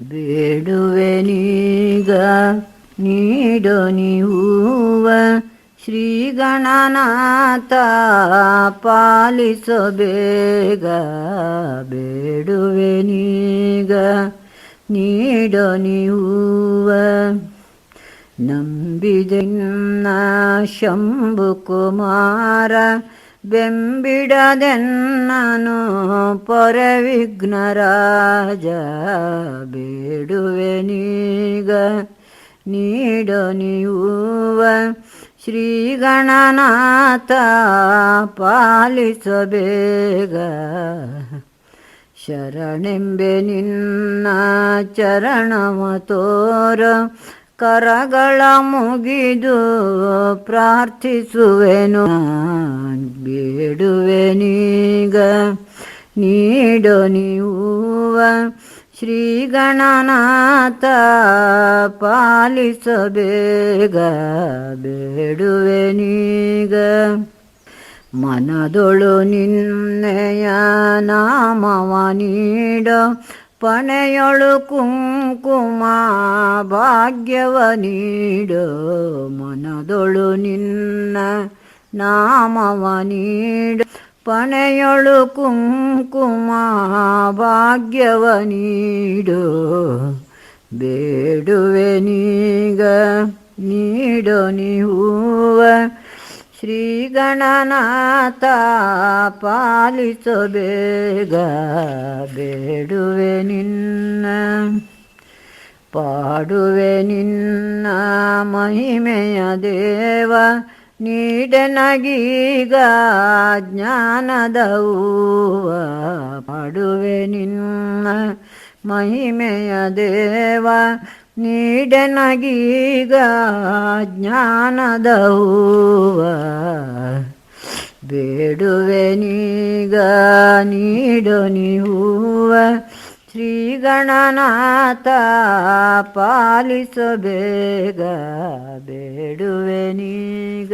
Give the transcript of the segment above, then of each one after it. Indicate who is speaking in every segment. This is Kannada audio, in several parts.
Speaker 1: ಬೇಡುವೆ ನೀಗ ನೀಡು ನೀವುವ ಶ್ರೀ ಗಣನಾಥ ಪಾಲಿಸಬೇಗ ಬೇಡುವೆ ನೀಗ ನೀಡು ನೀವುವ ನಂಬಿದೆನ್ನ ಶಂಭು ಕುಮಾರ ಬೆಂಬಿಡದೆನ್ನನು ಪರವಿಘ್ನರಾಜ ಬೇಡುವೆ ನೀಗ ನೀಡೋ ನೀವ. ಶ್ರೀ ಗಣನಾಥ ಪಾಲಿಸಬೇಗ ಶರಣೆಂಬೆ ನಿನ್ನ ಚರಣವ ತೋರ. ಕರಗಳ ಮುಗಿದು ಪ್ರಾರ್ಥಿಸುವೆನು. ಬೇಡುವೆ ನೀಗ ನೀಡೋ ನೀವ ಶ್ರೀ ಗಣನಾಥ ಪಾಲಿಸಬೇಗ ಬೇಡುವೆ ನೀಗ ಮನದೊಳು ನಿನ್ನೆಯ ನಾಮವ ನೀಡ ಪಣೆಯೊಳು ಕುಂಕುಮ ಭಾಗ್ಯವ ನೀಡು, ಮನದೊಳು ನಿನ್ನ ನಾಮವ ನೀಡು. ಪಣೆಯೊಳು ಕುಂಕುಮ ಭಾಗ್ಯವ ನೀಡು, ಬೇಡುವೆ ನೀಗ ನೀಡೋ ನೀವ ಶ್ರೀ ಗಣನಾಥ ಪಾಲಿಸೋ ಬೇಗ ಬೇಡುವೆ ನಿನ್ನ, ಪಾಡುವೆ ನಿನ್ನ ಮಹಿಮೆಯ ದೇವ, ನೀಡನಗೀಗ ಜ್ಞಾನದ ಹೂವ, ಪಾಡುವೆ ನಿನ್ನ ಮಹಿಮೆಯ ದೇವ ನೀಡನಗೀಗ ಜ್ಞಾನದ ಬೇಡುವೆ ನೀಗ ನೀಡು ನೀವ ಶ್ರೀ ಗಣನಾಥ ಪಾಲಿಸೋ ಬೇಡುವೆ ನೀಗ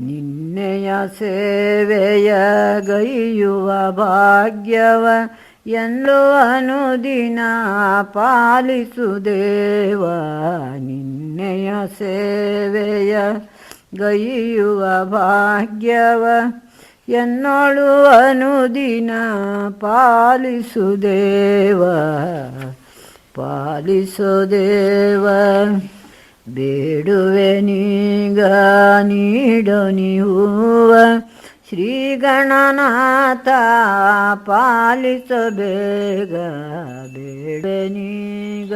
Speaker 1: ನಿನ್ನೆಯ ಸೇವೆಯ ಗೈಯುವ ಭಾಗ್ಯವ. ಎಂದು ಅನುದಿನ ಪಾಲಿಸು ದೇವ ನಿನ್ನೆಯ ಸೇವೆಯ ಗೈಯುವ ಭಾಗ್ಯವ. ಎನ್ನೋಳು ಅನುದಿನ ಪಾಲಿಸು ದೇವ ಪಾಲಿಸು ದೇವ ಬೇಡುವೆ ನೀಗ ನೀಡೋ ನೀವ ಶ್ರೀ ಪಾಲಿಸಬೇಗ ಬೇಡ ಬೇಗ ನೀಗ.